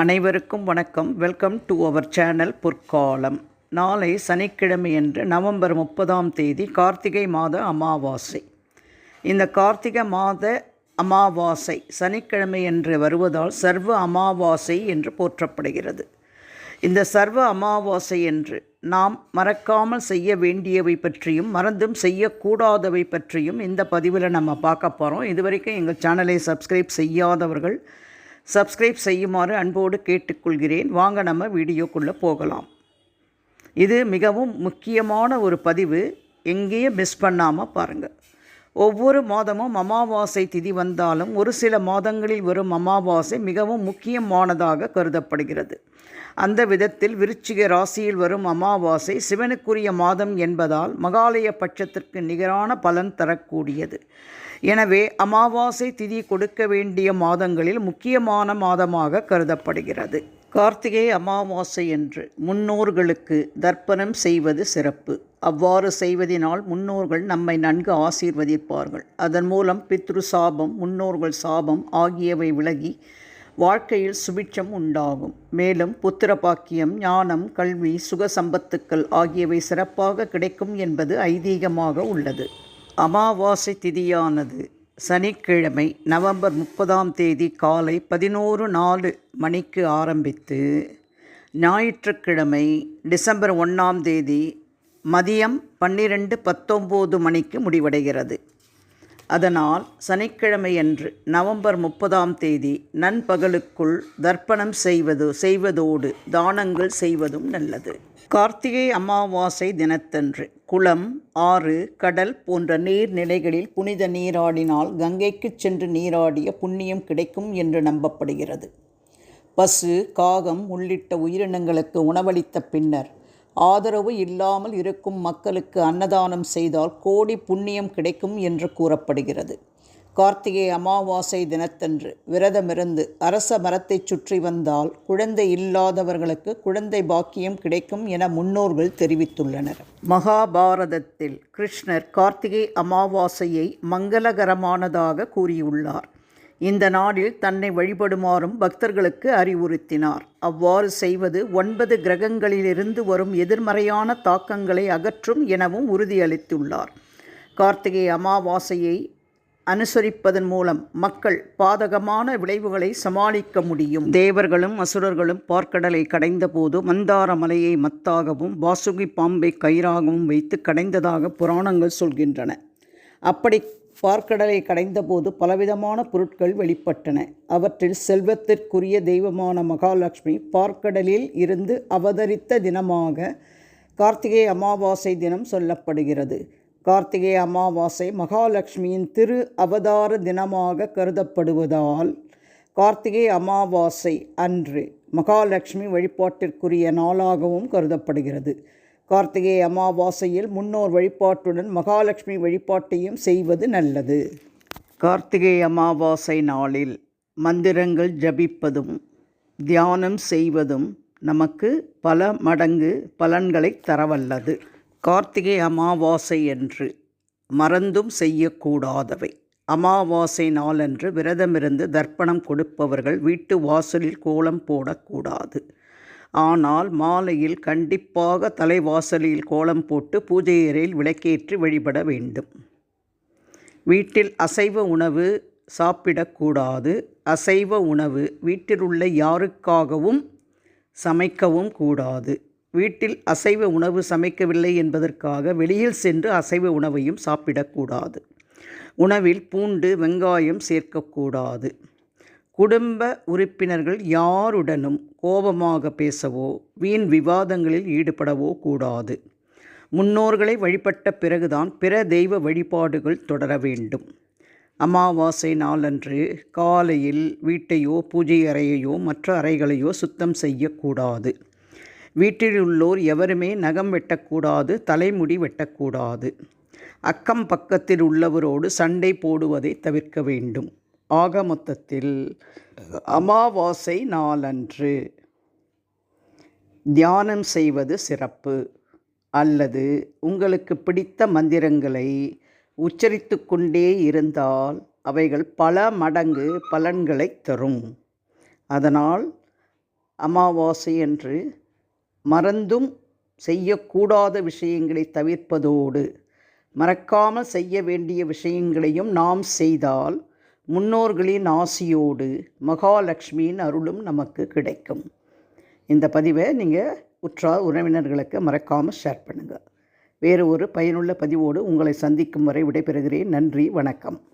அனைவருக்கும் வணக்கம். Welcome to our channel பொற்காலம் நாளை சனிக்கிழமையன்று நவம்பர் முப்பதாம் தேதி கார்த்திகை மாத அமாவாசை. இந்த கார்த்திகை மாத அமாவாசை சனிக்கிழமையன்று வருவதால் சர்வ அமாவாசை என்று போற்றப்படுகிறது. இந்த சர்வ அமாவாசை என்று நாம் மறக்காமல் செய்ய வேண்டியவை பற்றியும் மறந்தும் செய்யக்கூடாதவை பற்றியும் இந்த பதிவில் நம்ம பார்க்க போகிறோம் இதுவரைக்கும் எங்கள் சேனலை சப்ஸ்கிரைப் செய்யாதவர்கள் சப்ஸ்கிரைப் செய்யுமாறு அன்போடு கேட்டுக்கொள்கிறேன். வாங்க நம்ம வீடியோக்குள்ளே போகலாம். இது மிகவும் முக்கியமான ஒரு பதிவு. எங்கேயும் மிஸ் பண்ணாமல் பாருங்கள் ஒவ்வொரு மாதமும் அமாவாசை திதி வந்தாலும் ஒரு சில மாதங்களில் வரும் அமாவாசை மிகவும் முக்கியமானதாக கருதப்படுகிறது. அந்த விதத்தில் விருச்சிக ராசியில் வரும் அமாவாசை சிவனுக்குரிய மாதம் என்பதால் மகாலய பட்சத்திற்கு நிகரான பலன் தரக்கூடியது. எனவே அமாவாசை திதி கொடுக்க வேண்டிய மாதங்களில் முக்கியமான மாதமாக கருதப்படுகிறது. கார்த்திகை அமாவாசை என்று முன்னோர்களுக்கு தர்ப்பணம் செய்வது சிறப்பு. அவ்வாறு செய்வதினால் முன்னோர்கள் நம்மை நன்கு ஆசீர்வதிப்பார்கள். அதன் மூலம் பித்ரு சாபம் முன்னோர்கள் சாபம் ஆகியவை விலகி வாழ்க்கையில் சுபிட்சம் உண்டாகும். மேலும் புத்திர பாக்கியம் ஞானம் கல்வி சுக சம்பத்துக்கள் ஆகியவை சிறப்பாக கிடைக்கும் என்பது ஐதீகமாக உள்ளது. அமாவாசை திதியானது சனிக்கிழமை நவம்பர் முப்பதாம் தேதி காலை பதினோரு நாலு மணிக்கு ஆரம்பித்து ஞாயிற்றுக்கிழமை டிசம்பர் ஒன்றாம் தேதி மதியம் பன்னிரெண்டு பத்தொம்போது மணிக்கு முடிவடைகிறது. அதனால் சனிக்கிழமையன்று நவம்பர் முப்பதாம் தேதி நண்பகலுக்குள் தர்ப்பணம் செய்வது செய்வதோடு தானங்கள் செய்வதும் நல்லது. கார்த்திகை அமாவாசை தினத்தன்று குளம் ஆறு கடல் போன்ற நீர்நிலைகளில் புனித நீராடினால் கங்கைக்கு சென்று நீராடிய புண்ணியம் கிடைக்கும் என்று நம்பப்படுகிறது. பசு காகம் உள்ளிட்ட உயிரினங்களுக்கு உணவளித்த பின்னர் ஆதரவு இல்லாமல் இருக்கும் மக்களுக்கு அன்னதானம் செய்தால் கோடி புண்ணியம் கிடைக்கும் என்று கூறப்படுகிறது. கார்த்திகை அமாவாசை தினத்தன்று விரதமிருந்து அரச மரத்தை சுற்றி வந்தால் குழந்தை இல்லாதவர்களுக்கு குழந்தை பாக்கியம் கிடைக்கும் என முன்னோர்கள் தெரிவித்துள்ளனர். மகாபாரதத்தில் கிருஷ்ணர் கார்த்திகை அமாவாசையை மங்களகரமானதாக கூறியுள்ளார். இந்த நாளில் தன்னை வழிபடுமாறும் பக்தர்களுக்கு அறிவுறுத்தினார். அவ்வாறு செய்வது ஒன்பது கிரகங்களிலிருந்து வரும் எதிர்மறையான தாக்கங்களை அகற்றும் எனவும் உறுதியளித்துள்ளார். கார்த்திகை அமாவாசையை அனுசரிப்பதன் மூலம் மக்கள் பாதகமான விளைவுகளை சமாளிக்க முடியும். தேவர்களும் அசுரர்களும் பார்க்கடலை கடைந்தபோது மந்தார மலையை மத்தாகவும் வாசுகி பாம்பை கயிறாகவும் வைத்து கடைந்ததாக புராணங்கள் சொல்கின்றன. அப்படி பார்க்கடலை கடைந்தபோது பலவிதமான பொருட்கள் வெளிப்பட்டன. அவற்றில் செல்வத்திற்குரிய தெய்வமான மகாலட்சுமி பார்க்கடலில் இருந்து அவதரித்த தினமாக கார்த்திகை அமாவாசை தினம் சொல்லப்படுகிறது. கார்த்திகை அமாவாசை மகாலட்சுமியின் திரு அவதார தினமாக கருதப்படுவதால் கார்த்திகை அமாவாசை அன்று மகாலட்சுமி வழிபாட்டிற்குரிய நாளாகவும் கருதப்படுகிறது. கார்த்திகை அமாவாசையில் முன்னோர் வழிபாட்டுடன் மகாலட்சுமி வழிபாட்டையும் செய்வது நல்லது. கார்த்திகை அமாவாசை நாளில் மந்திரங்கள் ஜபிப்பதும் தியானம் செய்வதும் நமக்கு பல மடங்கு பலன்களை தரவல்லது. கார்த்திகை அமாவாசை என்று மறந்தும் செய்யக்கூடாதவை. அமாவாசை நாளன்று விரதமிருந்து தர்ப்பணம் கொடுப்பவர்கள் வீட்டு வாசலில் கோலம் போடக்கூடாது. ஆனால் மாலையில் கண்டிப்பாக தலைவாசலில் கோலம் போட்டு பூஜை அறையில் விளக்கேற்றி வழிபட வேண்டும். வீட்டில் அசைவ உணவு சாப்பிடக்கூடாது. அசைவ உணவு வீட்டில் உள்ள யாருக்காகவும் சமைக்கவும் கூடாது. வீட்டில் அசைவ உணவு சமைக்கவில்லை என்பதற்காக வெளியில் சென்று அசைவ உணவையும் சாப்பிடக்கூடாது. உணவில் பூண்டு வெங்காயம் சேர்க்கக்கூடாது. குடும்ப உறுப்பினர்கள் யாருடனும் கோபமாக பேசவோ வீண் விவாதங்களில் ஈடுபடவோ கூடாது. முன்னோர்களை வழிபட்ட பிறகுதான் பிற தெய்வ வழிபாடுகள் தொடர வேண்டும். அமாவாசை நாளன்று காலையில் வீட்டையோ பூஜை அறையையோ மற்ற அறைகளையோ சுத்தம் செய்யக்கூடாது. வீட்டில் உள்ளோர் எவருமே நகம் வெட்டக்கூடாது தலைமுடி வெட்டக்கூடாது. அக்கம் பக்கத்தில் உள்ளவரோடு சண்டை போடுவதை தவிர்க்க வேண்டும். ஆக மொத்தத்தில் அமாவாசை நாளன்று தியானம் செய்வது சிறப்பு. அல்லது உங்களுக்கு பிடித்த மந்திரங்களை உச்சரித்து கொண்டே இருந்தால் அவைகள் பல மடங்கு பலன்களை தரும். அதனால் அமாவாசை என்று மறந்தும் செய்யக்கூடாத விஷயங்களை தவிர்ப்பதோடு மறக்காமல் செய்ய வேண்டிய விஷயங்களையும் நாம் செய்தால் முன்னோர்களின் ஆசியோடு மகாலட்சுமியின் அருளும் நமக்கு கிடைக்கும். இந்த பதிவை நீங்கள் உற்றார் உறவினர்களுக்கு மறக்காமல் ஷேர் பண்ணுங்கள் வேறு ஒரு பயனுள்ள பதிவோடு உங்களை சந்திக்கும் வரை விடைபெறுகிறேன். நன்றி வணக்கம்.